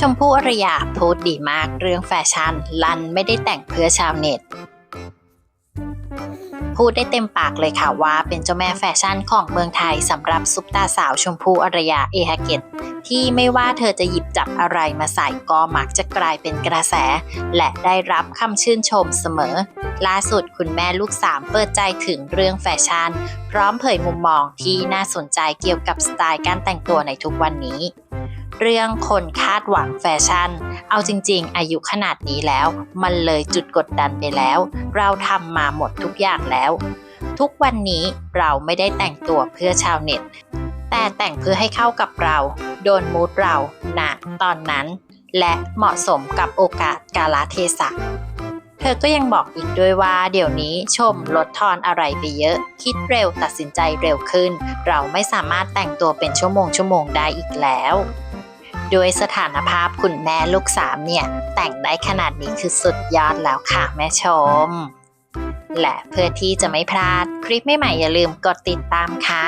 ชมพู่อรยาพูดดีมากเรื่องแฟชั่น ลันไม่ได้แต่งเพื่อชาวเน็ต พูดได้เต็มปากเลยค่ะว่าเป็นเจ้าแม่แฟชั่นของเมืองไทยสำหรับซุปตาสาวชมพู่อรยาเอฮาเกตที่ไม่ว่าเธอจะหยิบจับอะไรมาใส่ก็มักจะกลายเป็นกระแส และได้รับคำชื่นชมเสมอ ล่าสุดคุณแม่ลูกสามเปิดใจถึงเรื่องแฟชั่น พร้อมเผยมุมมองที่น่าสนใจเกี่ยวกับสไตล์การแต่งตัวในทุกวันนี้ เรื่องคนคาดหวังแฟชั่น เอาจริง ๆ อายุขนาดนี้แล้ว มันเลยจุดกดดันไปแล้ว เราทำมาหมดทุกอย่างแล้ว ทุกวันนี้เราไม่ได้แต่งตัวเพื่อชาวเน็ต แต่แต่งเพื่อให้เข้ากับเรา โดนมูดเราณตอนนั้น และเหมาะสมกับโอกาสกาลเทศะเธอก็ยังบอกอีกด้วยว่าเดี๋ยวนี้ชมลดทอนอะไรไปเยอะ คิดเร็วตัดสินใจเร็วขึ้น เราไม่สามารถแต่งตัวเป็นชั่วโมงชั่วโมงได้อีกแล้ว ด้วยสถานภาพคุณแม่ลูกสามเนี่ย แต่งได้ขนาดนี้คือสุดยอดแล้วค่ะแม่ชม และเพื่อที่จะไม่พลาดคลิปใหม่ๆอย่าลืมกดติดตามค่ะ